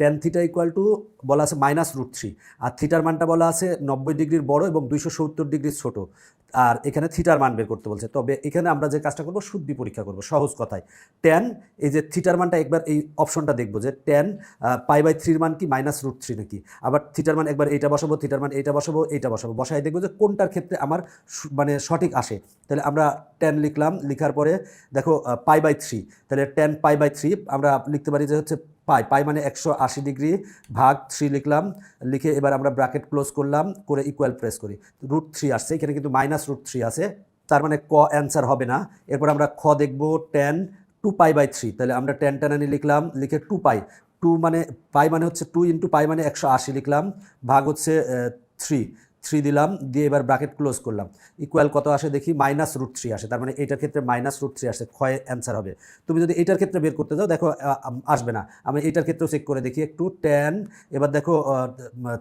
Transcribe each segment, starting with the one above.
Ten theta equal two বলা আছে minus root three আর থিটার মানটা বলা আছে নব্বই ডিগ্রির বড় এবং দুইশো সত্তর ডিগ্রির ছোট। আর এখানে থিটার মান বের করতে বলছে। তবে এখানে আমরা যে কাজটা করব, শুদ্ধি পরীক্ষা করব, সহজ কথায়। টেন এই যে থিটার মানটা একবার এই অপশনটা দেখব যে টেন পাই বাই থ্রির মান কি? মাইনাস রুট থ্রি নাকি? আবার থিটার মান একবার এইটা বসাবো থিটার মান এইটা বসাবো এইটা বসাবো। বসাই দেখব যে কোনটার ক্ষেত্রে আমার মানে সঠিক আসে। তাহলে আমরা টেন লিখলাম, লিখার পরে দেখো পাই বাই থ্রি তাহলে টেন পাই বাই থ্রি আমরা লিখতে পারি যে হচ্ছে পাই পাই মানে একশো আশি ডিগ্রি ভাগ থ্রি লিখলাম, লিখে এবার আমরা ব্র্যাকেট ক্লোজ করলাম, করে ইকুয়াল প্রেস করি। রুট থ্রি আসছে, এখানে কিন্তু মাইনাস রুট থ্রি আছে, তার মানে ক অ্যান্সার হবে না। এরপর আমরা খ দেখব tan two pi by three তাহলে আমরা টেন টেনানি লিখলাম, লিখে টু পাই টু মানে পাই মানে হচ্ছে টু ইন্টু পাই মানে একশো আশি লিখলাম, ভাগ হচ্ছে থ্রি থ্রি দিলাম, দিয়ে এবার ব্র্যাকেট ক্লোজ করলাম। ইকুয়াল কত আসে দেখি? মাইনাস রুট থ্রি আসে। তার মানে এটার ক্ষেত্রে মাইনাস রুট থ্রি আসে। ক্ষয় অ্যান্সার হবে। তুমি যদি এটার ক্ষেত্রে বের করতে যাও, দেখো আসবে না। আমি এটার ক্ষেত্রেও চেক করে দেখি। একটু টেন এবার দেখো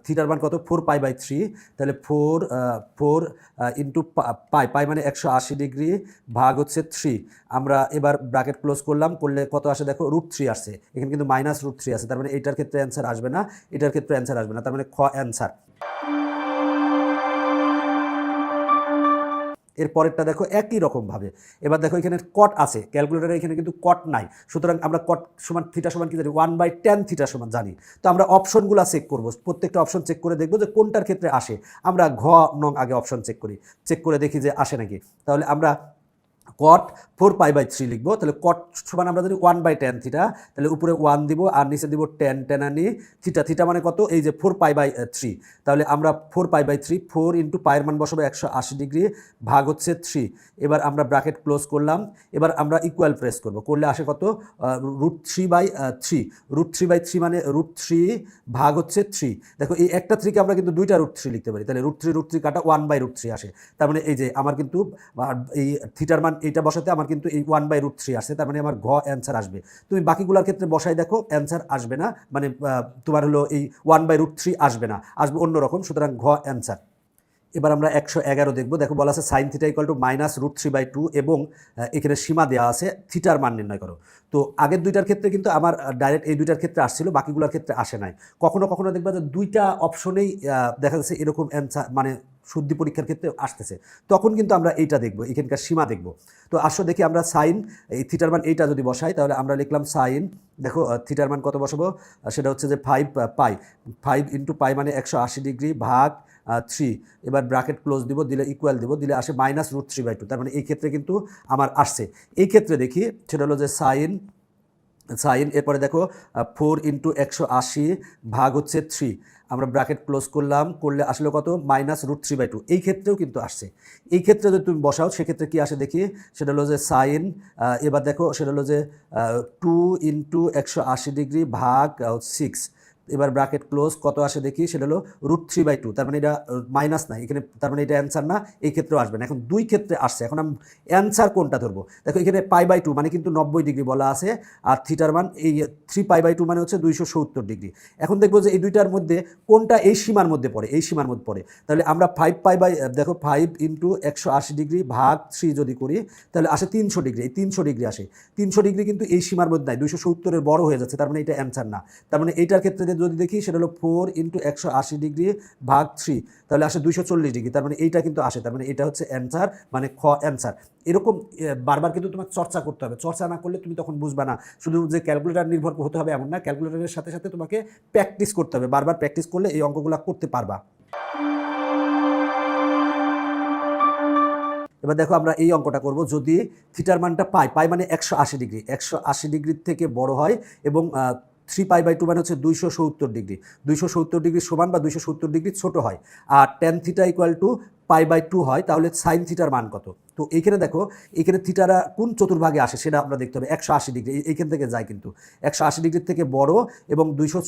থিটার মান কত? ফোর পাই বাই থ্রি তাহলে four four into pi pi মানে একশো আশি ডিগ্রি ভাগ হচ্ছে থ্রি আমরা এবার ব্র্যাকেট ক্লোজ করলাম, করলে কত আসে? দেখো রুট থ্রি আসছে এখানে কিন্তু মাইনাস রুট থ্রি আছে তার মানে এটার ক্ষেত্রে অ্যান্সার আসবে না। এটার ক্ষেত্রে অ্যান্সার আসবে না। তার মানে খ অ্যান্সার এর পরেরটা দেখো একই রকমভাবে। এবার দেখো এখানে কট আছে ক্যালকুলেটারে এখানে কিন্তু কট নাই। সুতরাং আমরা কট সমান থিটা সমান কি জানি? ওয়ান বাই টেন থিটা সমান জানি। তো আমরা অপশনগুলো চেক করব। প্রত্যেকটা অপশন চেক করে দেখব যে কোনটার ক্ষেত্রে আসে। আমরা ঘ নং আগে অপশন চেক করি। চেক করে দেখি যে আসে নাকি। তাহলে আমরা cot four pi by three লিখব। তাহলে কট সমান আমরা যদি ওয়ান বাই টেন থিটা তাহলে উপরে ওয়ান দিব আর নিচে দিব টেন টেন আনি থিটা থিটা মানে কত? এই যে ফোর পাই বাই থ্রি তাহলে আমরা four pi by three four into পায়ের মান বসাবো একশো আশি ডিগ্রি ভাগ হচ্ছে থ্রি এবার আমরা ব্র্যাকেট ক্লোজ করলাম, এবার আমরা ইকুয়াল প্রেস করব। করলে আসে কত? Root three by three root three by three মানে রুট থ্রি ভাগ হচ্ছে থ্রি দেখো এই একটা থ্রিকে আমরা কিন্তু দুইটা রুট থ্রি লিখতে পারি। তাহলে রুট থ্রি রুট থ্রি কাটা ওয়ান বাই রুট থ্রি আসে। তার মানে এই যে আমার কিন্তু এই থিটার মান এইটা বসাতে আমার কিন্তু এই ওয়ান বাই রুট থ্রি আসে তার মানে আমার ঘ অ্যান্সার আসবে। তুমি বাকিগুলোর ক্ষেত্রে বসাই দেখো অ্যান্সার আসবে না মানে তোমার হলো এই ওয়ান বাই রুট থ্রি আসবে না, আসবে অন্যরকম সুতরাং ঘ অ্যান্সার এবার আমরা একশো এগারো দেখব, দেখো বলা আছে sine theta equal to minus root three by two এবং এখানে সীমা দেওয়া আছে থিটার মান নির্ণয় করো। তো আগের দুইটার ক্ষেত্রে কিন্তু আমার ডাইরেক্ট এই দুইটার ক্ষেত্রে আসছিল, বাকিগুলোর ক্ষেত্রে আসে নাই। কখনো কখনো দেখবা যে দুইটা অপশনেই দেখা যাচ্ছে এরকম অ্যান্সার মানে শুদ্ধি পরীক্ষার ক্ষেত্রে আসতেছে। তখন কিন্তু আমরা এইটা দেখব, এখানকার সীমা দেখব। তো আসো দেখি আমরা সাইন, এই থিটার মান এইটা যদি বসাই, তাহলে আমরা লিখলাম সাইন, দেখো থিটার মান কত বসাবো? সেটা হচ্ছে যে five pi. Five into pi মানে একশো আশি ডিগ্রি ভাগ থ্রি। এবার ব্র্যাকেট ক্লোজ দিব, দিলে ইকুয়াল দিব, দিলে আসে minus root three by two. তার মানে এই ক্ষেত্রে কিন্তু আমার আসছে। এই ক্ষেত্রে দেখি, সেটা হলো যে সাইন সাইন এরপরে দেখো ফোর ইন্টু একশো আশি ভাগ হচ্ছে থ্রি আমরা ব্র্যাকেট ক্লোজ করলাম, করলে আসলে কত? Minus root three by two এই ক্ষেত্রেও কিন্তু আসছে। এই ক্ষেত্রে যদি তুমি বসাও, সেক্ষেত্রে কী আসে দেখি? সেটা হলো যে সাইন এবার দেখো, সেটা হলো যে টু ইন্টু একশো আশি ডিগ্রি ভাগ সিক্স এবার ব্রাকেট ক্লোজ কত আসে দেখি? সেটা হলো রুট থ্রি বাই টু তার মানে এটা মাইনাস না এখানে তার মানে এটা অ্যান্সার না, এই ক্ষেত্রেও আসবে না। এখন দুই ক্ষেত্রে আসছে। এখন আমি অ্যান্সার কোনটা ধরবো? দেখো, এখানে পাই বাই টু মানে কিন্তু নব্বই ডিগ্রি বলা আছে, আর থিটার মান এই থ্রি পাই বাই টু মানে হচ্ছে দুইশো সত্তর ডিগ্রি এখন দেখব যে এই দুইটার মধ্যে কোনটা এই সীমার মধ্যে পড়ে, এই সীমার মধ্যে পড়ে। তাহলে আমরা ফাইভ পাই বাই দেখো ফাইভ ইন্টু একশো আশি ডিগ্রি ভাগ থ্রি যদি করি, তাহলে আসে তিনশো ডিগ্রি এই তিনশো ডিগ্রি আসে। তিনশো ডিগ্রি কিন্তু এই সীমার মধ্যে নাই। দুইশো সত্তরের বড় হয়ে যাচ্ছে। তার মানে এটা অ্যান্সার না। তার মানে এইটার ক্ষেত্রে যদি দেখি সেটা হলো ফোর ইন্টু একশো আশি ডিগ্রি ভাগ থ্রি তাহলে আসে দুইশো চল্লিশ ডিগ্রি তার মানে এইটা কিন্তু আসে, তার মানে এটা হচ্ছে অ্যান্সার মানে খ অ্যান্সার এরকম বারবার কিন্তু তোমার চর্চা করতে হবে। চর্চা না করলে তুমি তখন বুঝবা না। শুধু যে ক্যালকুলেটার নির্ভর হতে হবে এমন না ক্যালকুলেটারের সাথে সাথে তোমাকে প্র্যাকটিস করতে হবে। বারবার প্র্যাকটিস করলে এই অঙ্কগুলো করতে পারবা। এবার দেখো আমরা এই অঙ্কটা করব। যদি থিটার মানটা পাই পাই মানে একশো আশি ডিগ্রি একশো আশি ডিগ্রির থেকে বড় হয় এবং থ্রি পাই বাই টু মানে হচ্ছে দুইশো সত্তর ডিগ্রি দুইশো সত্তর ডিগ্রি সমান বা দুইশো সত্তর ডিগ্রি ছোটো হয়। আর tan theta equal to pi by two হয়, তাহলে সাইন থিটার মান কত? তো এইখানে দেখো, এখানে থিটারা কোন চতুর্ভাগে আসে সেটা আমরা দেখতে হবে। একশো আশি ডিগ্রি এইখান থেকে যায় কিন্তু। একশো আশি ডিগ্রির থেকে বড় এবং দুইশো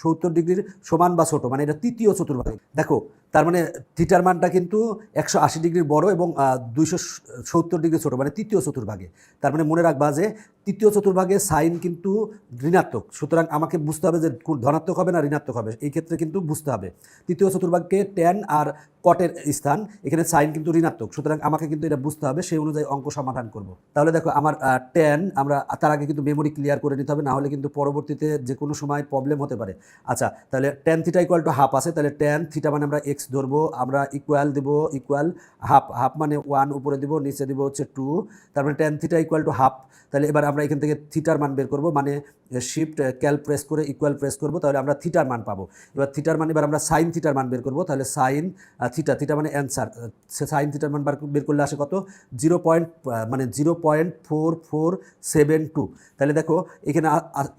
সত্তর ডিগ্রির সমান বা ছোটো মানে এটা তৃতীয় চতুর্ভাগে। দেখো, তার মানে থিটার মানটা কিন্তু একশো আশি ডিগ্রির বড় এবং দুইশো সত্তর ডিগ্রি ছোটো মানে তৃতীয় চতুর্ভাগে। তার মানে মনে রাখবা যে তৃতীয় চতুর্ভাগে সাইন কিন্তু ঋণাত্মক, সুতরাং আমাকে বুঝতে হবে যে ধনাত্মক হবে না ঋণাত্মক হবে, এই ক্ষেত্রে কিন্তু বুঝতে হবে। তৃতীয় চতুর্ভাগকে টেন আর কটের স্থান, এখানে সাইন কিন্তু ঋণাত্মক, সুতরাং আমাকে কিন্তু এটা বুঝতে বুঝতে হবে, সেই অনুযায়ী অঙ্ক সমাধান করব। তাহলে দেখো আমার টেন আমরা তার আগে কিন্তু মেমোরি ক্লিয়ার করে নিতে হবে না হলে কিন্তু পরবর্তীতে যে কোনো সময় প্রবলেম হতে পারে। আচ্ছা তাহলে tan theta equal to half আছে, তাহলে টেন থিটা মানে আমরা এক্স ধরবো, আমরা ইকুয়াল দেবো ইকুয়াল হাফ হাফ মানে ওয়ান উপরে দিব, নিচে দিব হচ্ছে টু তার মানে tan theta equal to half তাহলে এবার আমরা এখান থেকে থিটার মান বের করব মানে শিফট ক্যাল প্রেস করে ইকুয়াল প্রেস করব, তাহলে আমরা থিটার মান পাবো। এবার থিটার মান এবার আমরা সাইন থিটার মান বের করব, তাহলে সাইন থিটা থিটা মানে অ্যান্সার সাইন থিটার মান বের করলে আসে কত? জিরো পয়েন্ট মানে zero point four four seven two. তাহলে দেখো, এখানে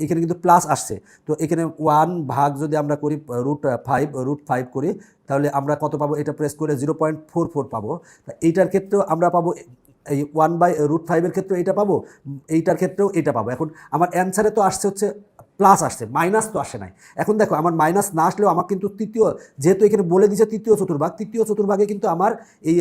এখানে কিন্তু প্লাস আসছে। তো এখানে ওয়ান ভাগ যদি আমরা করি রুট ফাইভ রুট ফাইভ করি, তাহলে আমরা কত পাবো? এটা প্রেস করে জিরো পয়েন্ট ফোর ফোর পাবো। এইটার ক্ষেত্রেও আমরা পাবো, এই ওয়ান বাই রুট ফাইভের ক্ষেত্রেও এটা পাবো এইটার ক্ষেত্রেও এটা পাবো। এখন আমার অ্যান্সারে তো আসছে হচ্ছে প্লাস আসছে মাইনাস তো আসে নাই। এখন দেখো, আমার মাইনাস না আসলেও আমার কিন্তু তৃতীয়, যেহেতু এখানে বলে দিচ্ছে তৃতীয় চতুর্ভাগ, তৃতীয় চতুর্ভাগে কিন্তু আমার এই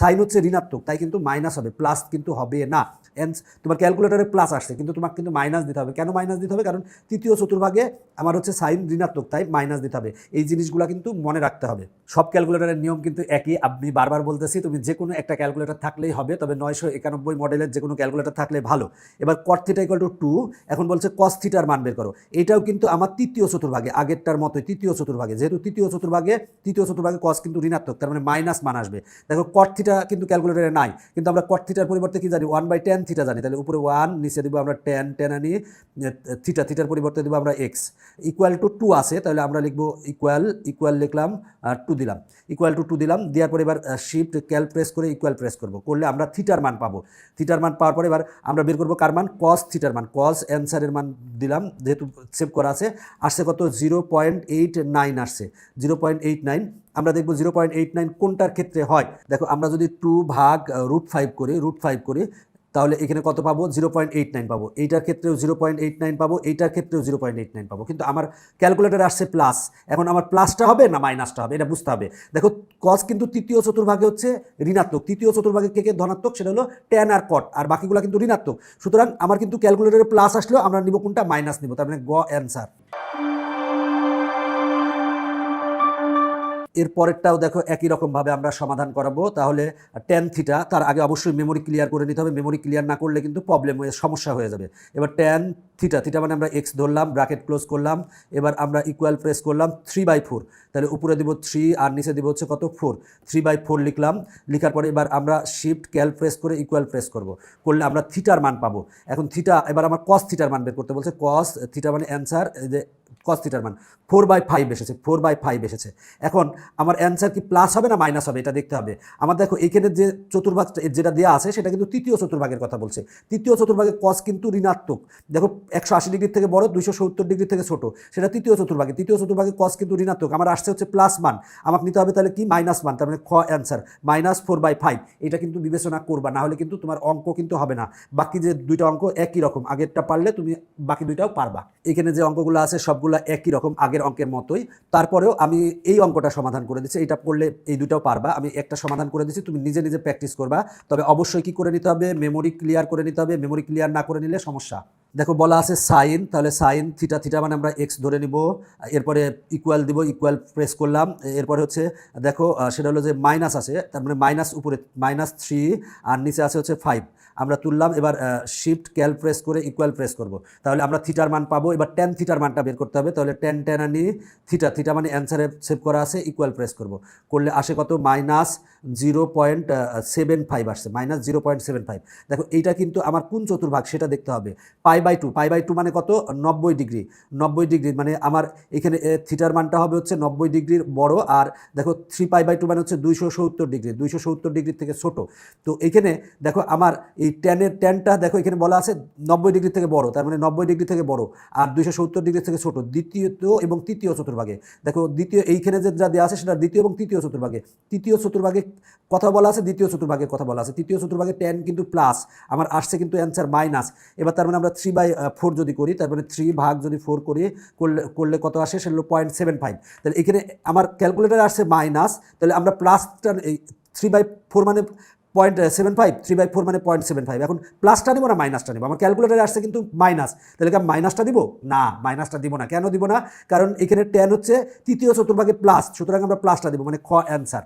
সাইন হচ্ছে ঋণাত্মক, তাই কিন্তু মাইনাস হবে প্লাস কিন্তু হবে না। এন্স তোমার ক্যালকুলেটারে প্লাস আসছে, কিন্তু তোমাকে কিন্তু মাইনাস দিতে হবে। কেন মাইনাস দিতে হবে? কারণ তৃতীয় চতুর্ভাগে আমার হচ্ছে সাইন ঋণাত্মক, তাই মাইনাস দিতে হবে। এই জিনিসগুলো কিন্তু মনে রাখতে হবে। সব ক্যালকুলেটারের নিয়ম কিন্তু একই। আমি বারবার বলতেছি, তুমি যে কোনো একটা ক্যালকুলেটার থাকলেই হবে, তবে নয়শো একানব্বই মডেলের যে কোনো ক্যালকুলেটার থাকলে ভালো। এবার কট থিটা টু টু এখন বলছে কস থিটার মান বের করো। এটাও কিন্তু আমার তৃতীয় চতুর্ভাগে, আগেরটার মতোই তৃতীয় চতুর্ভাগে। যেহেতু তৃতীয় চতুর্ভাগে তৃতীয় চতুর্ভাগে কস কিন্তু ঋণাত্মক, তার মানে মাইনাস মান আসবে। দেখো কট থিটা কিন্তু ক্যালকুলেটারে নাই, কিন্তু আমরা কট থিটার পরিবর্তে কি জানি ওয়ান বাই টেন থিটা জানি। তাহলে উপরে ওয়ান নিচে দিব আমরা টেন টেন আনি থিটা থিটার পরিবর্তে দিব আমরা এক্স ইকুয়াল টু টু আছে, তাহলে আমরা লিখব ইকুয়াল ইকুয়াল লিখলাম, আর টু দিলাম। ইকুয়াল টু টু দিলাম, দেওয়ার পরে এবার শিফট ক্যাল প্রেস করে ইকুয়াল প্রেস করব। করলে আমরা থিটার মান পাবো। থিটার মান পাওয়ার পরে এবার আমরা বের করব কার মান? কস থিটার মান। কস অ্যান্সারের মান দিলাম, যেহেতু সেভ করা আছে। আসছে কত? জিরো পয়েন্ট এইট নাইন আসছে। জিরো পয়েন্ট এইট নাইন আমরা দেখব জিরো পয়েন্ট এইট নাইন কোনটার ক্ষেত্রে হয়? দেখো, আমরা যদি টু ভাগ রুট ফাইভ করি রুট ফাইভ করি তাহলে এখানে কত পাবো? জিরো পয়েন্ট এইট নাইন পাবো। এইটার ক্ষেত্রেও জিরো পয়েন্ট এইট নাইন পাবো, এইটার ক্ষেত্রেও জিরো পয়েন্ট এইট নাইন পাবো। কিন্তু আমার ক্যালকুলেটার আসছে প্লাস এখন আমার প্লাসটা হবে না মাইনাসটা হবে? এটা বুঝতে হবে। দেখো কস কিন্তু তৃতীয় চতুর্ভাগে হচ্ছে ঋণাত্মক। তৃতীয় চতুর্ভাগে কে কে ধনাত্মক? সেটা হলো টেন আর কট আর বাকিগুলো কিন্তু ঋণাত্মক। সুতরাং আমার কিন্তু ক্যালকুলেটারে প্লাস আসলেও আমরা নিব কোনটা? মাইনাস নিব। তার মানে গ অ্যান্সার এর পরেরটাও দেখো একই রকমভাবে আমরা সমাধান করাবো। তাহলে টেন থিটা তার আগে অবশ্যই মেমোরি ক্লিয়ার করে নিতে হবে। মেমোরি ক্লিয়ার না করলে কিন্তু প্রবলেম হয়ে, সমস্যা হয়ে যাবে। এবার টেন থিটা থিটা মানে আমরা এক্স ধরলাম ব্র্যাকেট ক্লোজ করলাম, এবার আমরা ইকুয়াল প্রেস করলাম থ্রি বাই ফোর তাহলে উপরে দিব থ্রি আর নিচে দিব হচ্ছে কত? ফোর থ্রি বাই ফোর লিখলাম, লিখার পরে এবার আমরা শিফট ক্যাল প্রেস করে ইকুয়াল প্রেস করব। করলে আমরা থিটার মান পাবো। এখন থিটা এবার আমার কস থিটার মান বের করতে বলছে। কস থিটা মানে অ্যান্সার যে কস থিটার মান। ফোর বাই ফাইভ এসেছে ফোর বাই ফাইভ এসেছে। এখন আমার অ্যান্সার কি প্লাস হবে না মাইনাস হবে, এটা দেখতে হবে। আমার দেখো, এখানে যে চতুর্ভাগ যেটা দেওয়া আছে, সেটা কিন্তু তৃতীয় চতুর্ভাগের কথা বলছে। তৃতীয় চতুর্ভাগের কস কিন্তু ঋণাত্মক। দেখো, একশো আশি ডিগ্রির থেকে বড়, দুইশো সত্তর ডিগ্রি থেকে ছোট। সেটা তৃতীয় চতুর্ভাগে। তৃতীয় চতুর্ভাগের কস কিন্তু ঋণাত্মক। আমার আসছে হচ্ছে প্লাস মান। আমাকে নিতে হবে তাহলে কি? মাইনাস মান, তার মানে খ answer minus four by five এটা কিন্তু বিবেচনা করবা, না হলে কিন্তু তোমার অঙ্ক কিন্তু হবে না। বাকি যে দুইটা অঙ্ক একই রকম। আগেরটা পারলে তুমি বাকি দুইটাও পারবা। এখানে যে অঙ্কগুলো আছে সবগুলো একই রকম আগের অঙ্কের মতোই। তারপরেও আমি এই অঙ্কটা সমাধান করে দিচ্ছি। এটা করলে এই দুটাও পারবা। আমি একটা সমাধান করে দিচ্ছি। তুমি নিজে নিজে প্র্যাকটিস করবা। তবে অবশ্যই কি করে নিতে হবে? মেমোরি ক্লিয়ার করে নিতে হবে। মেমোরি ক্লিয়ার না করে নিলে সমস্যা। দেখো বলা আছে সাইন, তাহলে সাইন, থিটা থিটা মানে আমরা এক্স ধরে নিব, এরপরে ইকুয়াল দিব ইকুয়াল প্রেস করলাম, এরপরে হচ্ছে দেখো সেটা হলো যে মাইনাস আছে, তার মানে মাইনাস উপরে মাইনাস থ্রি আর নিচে আছে হচ্ছে ফাইভ আমরা তুললাম, এবার শিফট ক্যাল প্রেস করে ইকুয়াল প্রেস করব। তাহলে আমরা থিটার মান পাবো, এবার টেন থিটার মানটা বের করতে হবে, তাহলে টেন টেন আনি থিটা থিটা মানে অ্যান্সারে সেভ করা আছে ইকুয়াল প্রেস করব। করলে আসে কত? Minus zero point seven five আসছে minus zero point seven five দেখো, এইটা কিন্তু আমার কোন চতুর্ভাগ, সেটা দেখতে হবে। Pi by two pi by two মানে কত? নব্বই ডিগ্রি নব্বই ডিগ্রি মানে আমার এখানে থিটার মানটা হবে হচ্ছে নব্বই ডিগ্রির বড় আর দেখো থ্রি পাই বাই টু মানে হচ্ছে দুইশো সত্তর ডিগ্রি দুইশো সত্তর ডিগ্রি থেকে ছোট। তো এখানে দেখো আমার এই টেনের টেনটা দেখো এখানে বলা আছে নব্বই ডিগ্রি থেকে বড়, তার মানে নব্বই ডিগ্রি থেকে বড় আর দুইশো সত্তর ডিগ্রি থেকে ছোট দ্বিতীয় এবং তৃতীয় চতুর্ভাগে। দেখো দ্বিতীয়, এইখানে যে যা দেওয়া আছে সেটা দ্বিতীয় এবং তৃতীয় চতুর্ভাগে। তৃতীয় চতুর্ভাগে কথা বলা আছে, দ্বিতীয় চতুর্ভাগের কথা বলা আছে। তৃতীয় চতুর্ভাগে টেন কিন্তু প্লাস আমার আসছে কিন্তু অ্যান্সার মাইনাস এবার তার মানে আমরা থ্রি বাই ফোর যদি করি তার মানে থ্রি ভাগ যদি ফোর করি, করলে করলে কত আসে? সেটা হলো পয়েন্ট সেভেন ফাইভ তাহলে এখানে আমার ক্যালকুলেটার আসছে মাইনাস তাহলে আমরা প্লাসটা থ্রি বাই ফোর মানে point seven five three by four মানে পয়েন্ট সেভেন ফাইভ এখন প্লাসটা নিবো না মাইনাসটা নিবো? আমার ক্যালকুলেটারে আসছে কিন্তু মাইনাস তাহলে কি মাইনাসটা দিব? না মাইনাসটা দিব না। কেন দিব না? কারণ এখানে টেন হচ্ছে তৃতীয় চতুর্ভাগে প্লাস সুতরাং আমরা প্লাসটা দিব মানে খ অ্যান্সার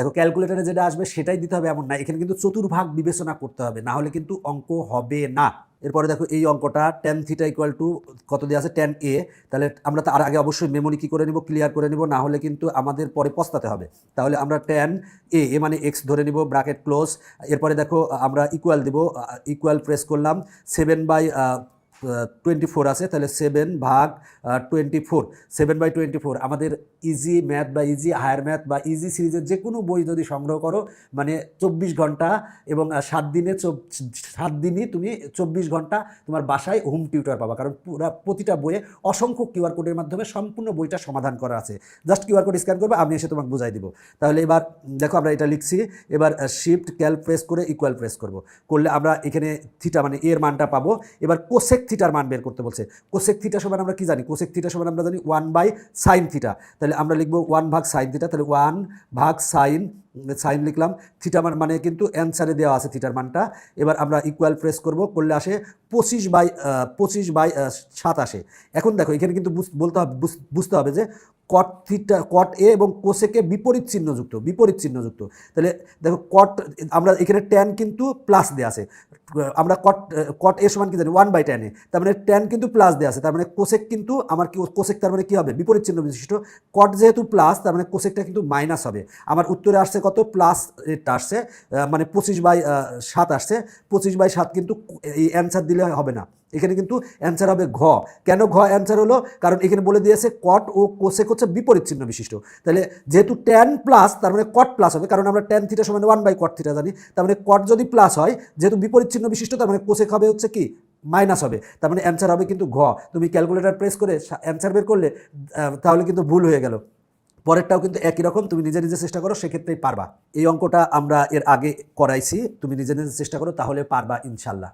দেখো ক্যালকুলেটারে যেটা আসবে সেটাই দিতে হবে এমন না। এখানে কিন্তু চতুর্ভাগ বিবেচনা করতে হবে, না হলে কিন্তু অঙ্ক হবে না। এরপরে দেখো, এই অঙ্কটা টেন থিটা ইকুয়াল টু কত দিয়ে আছে? টেন এ তাহলে আমরা তার আগে অবশ্যই মেমোরি কী করে নিব ক্লিয়ার করে নিব, না হলে কিন্তু আমাদের পরে পস্তাতে হবে। তাহলে আমরা টেন এ এ মানে এক্স ধরে নিব ব্রাকেট ক্লোজ এরপরে দেখো, আমরা ইকুয়াল দিব ইকুয়াল প্রেস করলাম সেভেন বাই টোয়েন্টি ফোর আছে, তাহলে সেভেন ভাগ twenty four seven by twenty four আমাদের ইজি ম্যাথ বা ইজি হায়ার ম্যাথ বা ইজি সিরিজের যে কোনো বই যদি সংগ্রহ করো মানে চব্বিশ ঘণ্টা এবং সাত দিনে সাত দিনই তুমি চব্বিশ ঘণ্টা তোমার বাসায় হোম টিউটার পাবা, কারণ পুরা প্রতিটা বইয়ে অসংখ্য কিউআর কোডের মাধ্যমে সম্পূর্ণ বইটা সমাধান করা আছে। জাস্ট কিউআর কোড স্ক্যান করবে, আমি এসে তোমাকে বুঝাই দিব। তাহলে এবার, দেখো আমরা এটা লিখছি, এবার শিফট ক্যাল প্রেস করে ইকুয়াল প্রেস করব। করলে আমরা এখানে থিটা মানে এর মানটা পাবো। এবার কোসেক থিটার মান বের করতে বলছে। কোসেক থিটা সমান আমরা কি জানি? কোসেক থিটা সমান আমরা জানি ওয়ান বাই সাইন থিটা তাহলে আমরা লিখব ওয়ান ভাগ সাইন থিটা তাহলে ওয়ান ভাগ সাইন সাইন লিখলাম, থিটা মান মানে কিন্তু অ্যান্সারে দেওয়া আছে থিটার মানটা। এবার আমরা ইকুয়াল প্রেস করব, করলে আসে পঁচিশ বাই পঁচিশ বাই সাত আসে। এখন দেখো, এখানে কিন্তু বলতে হবে, বুঝ- বুঝতে হবে যে কট থিটা কট এ এবং কোসেকে বিপরীত চিহ্নযুক্ত বিপরীত চিহ্নযুক্ত। তাহলে দেখো কট আমরা এখানে ট্যান কিন্তু প্লাস দেওয়া আছে। আমরা কট কট এ সমান কি জানি ওয়ান বাই টেন তার মানে ট্যান কিন্তু প্লাস দেওয়া আছে, তার মানে কোসেক কিন্তু আমার কি কোসেক তার মানে কী হবে? বিপরীত চিহ্ন বিশিষ্ট। কট যেহেতু প্লাস তার মানে কোসেকটা কিন্তু মাইনাস হবে। আমার উত্তরে আসছে কত প্লাস এটা আসছে? মানে পঁচিশ বাই সাত আসছে। পঁচিশ বাই সাত কিন্তু এই অ্যান্সার দিলে হবে না। এখানে কিন্তু অ্যান্সার হবে ঘ। কেন ঘ অ্যান্সার হলো? কারণ এখানে বলে দিয়েছে কট ও কোসেক হচ্ছে বিপরীত চিহ্ন বিশিষ্ট। তাহলে যেহেতু ট্যান প্লাস তার মানে কট প্লাস হবে, কারণ আমরা ট্যান থিটা সমান ওয়ান বাই কট থিটা জানি। তার মানে কট যদি প্লাস হয়, যেহেতু বিপরীত চিহ্ন বিশিষ্ট, তার মানে কোসেক হবে হচ্ছে কি? মাইনাস হবে। তার মানে অ্যান্সার হবে কিন্তু ঘ। তুমি ক্যালকুলেটার প্রেস করে অ্যান্সার বের করলে তাহলে কিন্তু ভুল হয়ে গেল। পরেরটাও কিন্তু একই রকম, তুমি নিজে নিজে চেষ্টা করো, সেক্ষেত্রেই পারবা। এই অঙ্কটা আমরা এর আগে করাইছি, তুমি নিজে নিজে চেষ্টা করো, তাহলে পারবা ইনশাল্লাহ।